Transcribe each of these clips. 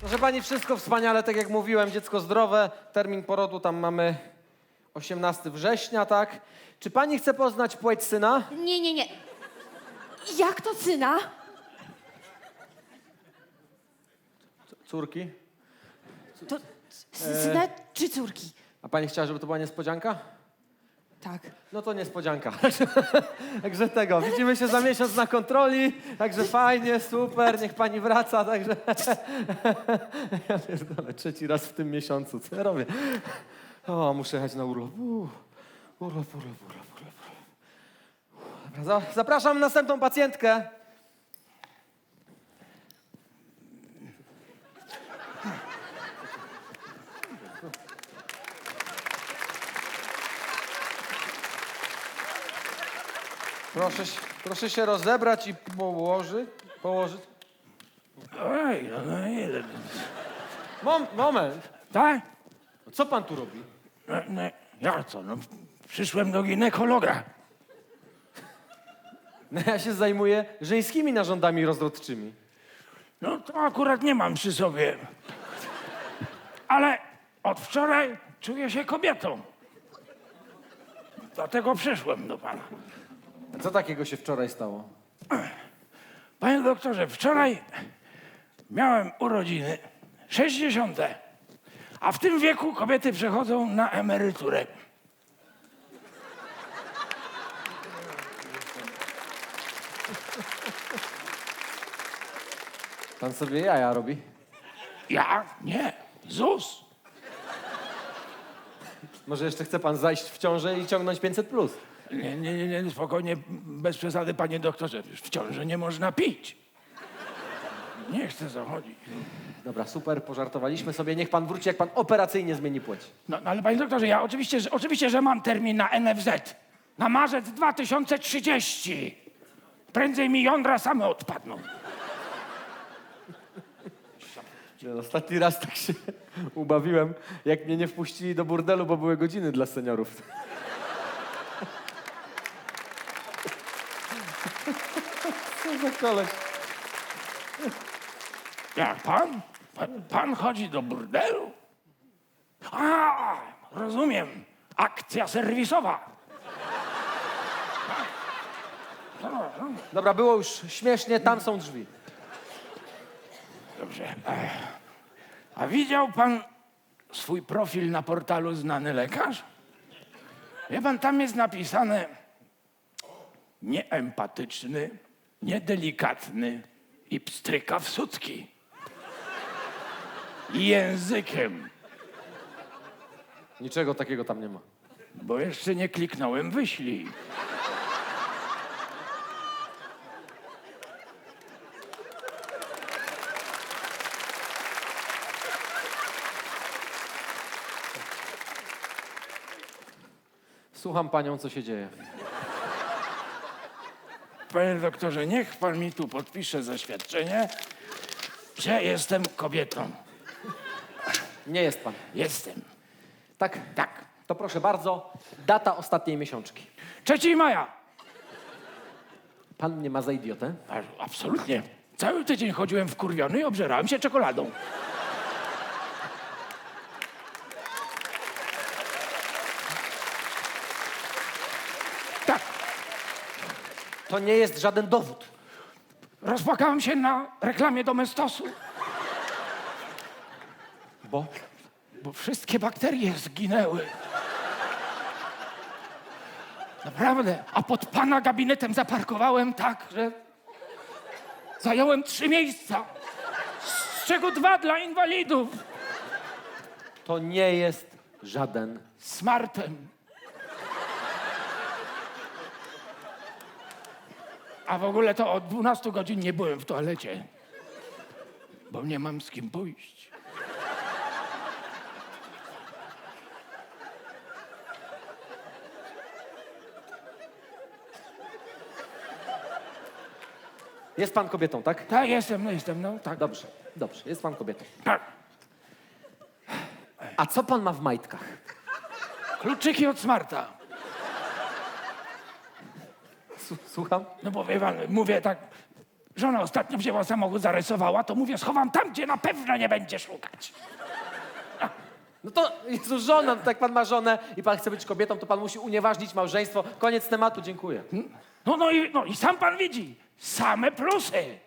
Proszę pani, wszystko wspaniale, tak jak mówiłem, dziecko zdrowe, termin porodu tam mamy 18 września, tak? Czy pani chce poznać płeć syna? Nie, nie, nie. Jak to syna? Córki? To s- syna czy córki? A pani chciała, żeby to była niespodzianka? Tak. No to niespodzianka. Także tego, widzimy się za miesiąc na kontroli, także fajnie, super, niech pani wraca, także... Ja pierdolę, trzeci raz w tym miesiącu, co ja robię? O, muszę jechać na urlop. Uff, urlop, urlop, urlop, urlop. Dobra, za- zapraszam następną pacjentkę. Proszę, się- proszę się rozebrać i położyć. Położyć. Ej, no, no nie. Mom, moment. Tak? Co pan tu robi? No, no, ja co, no, przyszłem do ginekologa. No ja się zajmuję żeńskimi narządami rozrodczymi. No to akurat nie mam przy sobie. Ale od wczoraj czuję się kobietą. Dlatego przyszłem do pana. Co takiego się wczoraj stało? Panie doktorze, wczoraj miałem urodziny 60. A w tym wieku kobiety przechodzą na emeryturę. Pan sobie jaja robi? Ja? Nie. ZUS. Może jeszcze chce pan zajść w ciążę i ciągnąć 500 plus? Nie, nie, nie, nie, spokojnie, bez przesady, panie doktorze. W ciąży nie można pić. Nie chcę zachodzić. Dobra, super, pożartowaliśmy sobie. Niech pan wróci, jak pan operacyjnie zmieni płeć. No, no ale panie doktorze, ja oczywiście, że, oczywiście, że mam termin na NFZ. Na marzec 2030. Prędzej mi jądra same odpadną. Nie, Ostatni raz tak się ubawiłem, jak mnie nie wpuścili do burdelu, bo były godziny dla seniorów. Co za koleś? Jak pan? Pan, pan chodzi do burdelu? A, rozumiem. Akcja serwisowa. Dobra, było już śmiesznie, tam są drzwi. Dobrze. A widział pan swój profil na portalu Znany Lekarz? Wie pan, tam jest napisane nieempatyczny, niedelikatny i pstryka w sutki. I Językiem, Niczego takiego tam nie ma. bo jeszcze nie kliknąłem wyślij. Słucham panią, co się dzieje. Panie doktorze, niech pan mi tu podpisze zaświadczenie, że jestem kobietą. Nie jest pan. Jestem. Tak? Tak. To proszę bardzo, data ostatniej miesiączki. 3 maja. Pan mnie ma za idiotę? A, Absolutnie. Cały tydzień chodziłem wkurwiony i obżerałem się czekoladą. To nie jest żaden dowód. rozpłakałem się na reklamie Domestosu, Bo? bo wszystkie bakterie zginęły. Naprawdę. A pod pana gabinetem zaparkowałem tak, że zająłem trzy miejsca, z czego dwa dla inwalidów. To nie jest żaden. smartem. A w ogóle to od 12 godzin nie byłem w toalecie, bo nie mam z kim pójść. Jest pan kobietą, tak? Tak, jestem, no jestem, no tak. Dobrze, dobrze, jest pan kobietą. tak. A co pan ma w majtkach? Kluczyki od smarta. Słucham? No bo wie pan, mówię tak żona ostatnio wzięła samochód, zarysowała, to mówię, schowam tam, gdzie na pewno nie będzie szukać. No to, Jezu, żona, no tak pan ma żonę i pan chce być kobietą, to pan musi unieważnić małżeństwo. Koniec tematu, dziękuję. No, no, i, no i sam pan widzi, same plusy.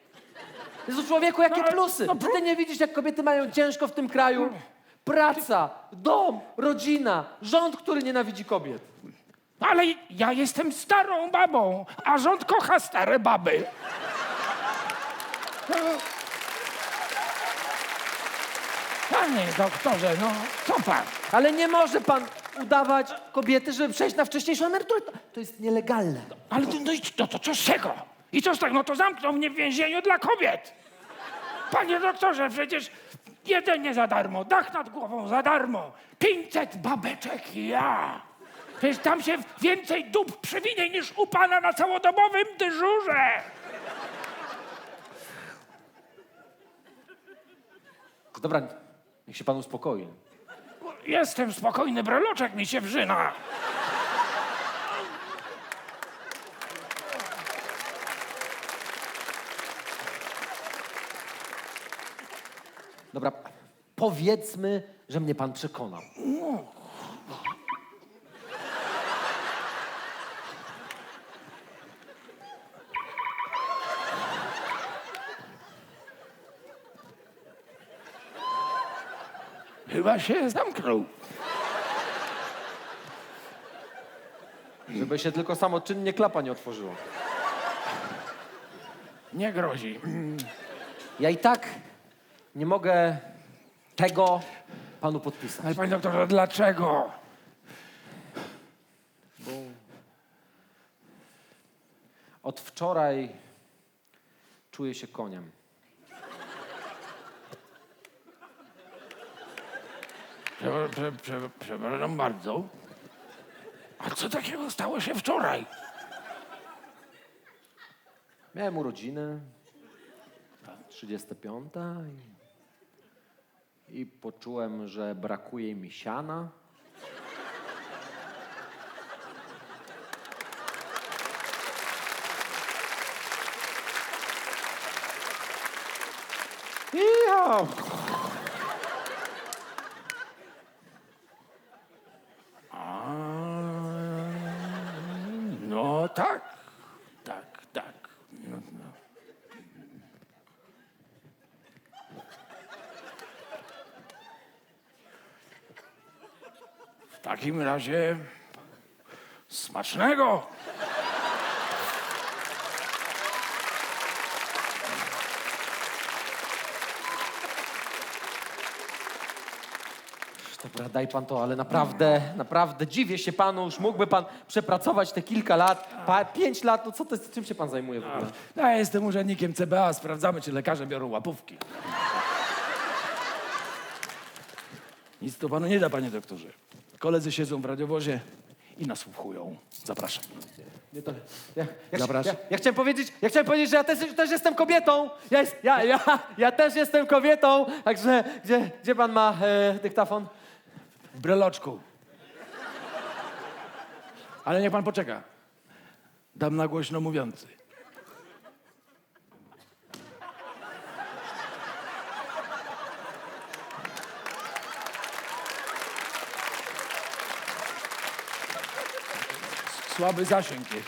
Jezu, człowieku, jakie No, ale- plusy? no, Czy ty nie widzisz, jak kobiety mają ciężko w tym kraju? Praca, dom, rodzina, rząd, który nienawidzi kobiet. Ale ja jestem starą babą, a rząd kocha stare baby. Panie doktorze, no co pan? Ale nie może pan udawać kobiety, żeby przejść na wcześniejszą emeryturę. To, to jest nielegalne. Ale to, no, i no to co z tego? I co z tego? No to zamkną mnie w więzieniu dla kobiet. Panie doktorze, przecież jedzenie za darmo, dach nad głową za darmo, 500 babeczek i ja. Przecież tam się więcej dup przewinie niż u pana na całodobowym dyżurze. Dobra, niech się pan uspokoi. Jestem spokojny, breloczek mi się wrzyna. Dobra, powiedzmy, że mnie pan przekonał. Chyba się zamknął. Żeby się tylko samoczynnie klapa nie otworzyła. Nie grozi. Ja i tak nie mogę tego panu podpisać. Ale panie doktorze, dlaczego? Od wczoraj czuję się koniem. Prze, prze, prze, przepraszam bardzo. A co takiego stało się wczoraj? Miałem urodziny, 35 i, i poczułem, że brakuje mi siana. I. A, no tak, tak, tak. No, no. W takim razie smacznego. Dobra, daj pan to, ale naprawdę, naprawdę dziwię się panu, już mógłby pan przepracować te kilka lat, pa, pięć lat, no co to jest, czym się pan zajmuje w ogóle? No, Ja jestem urzędnikiem CBA, sprawdzamy, czy lekarze biorą łapówki. Nic to panu nie da, panie doktorze. Koledzy siedzą w radiowozie i nasłuchują. Zapraszam. Nie, to, ja, ja, Zapraszam. ja, ja chciałem powiedzieć, ja chciałem powiedzieć, że ja też, też jestem kobietą. Ja, jest, ja, ja, ja też jestem kobietą. Także gdzie, gdzie pan ma e, dyktafon? W breloczku. Ale niech pan poczeka. Dam na głośno mówiący. Słaby zasięg jest.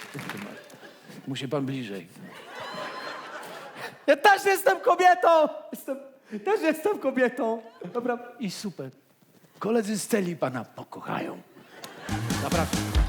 Musi pan bliżej. Ja też jestem kobietą. Jestem, też jestem kobietą. Dobra. I super. Koledzy z celi pana pokochają. Zapraszam.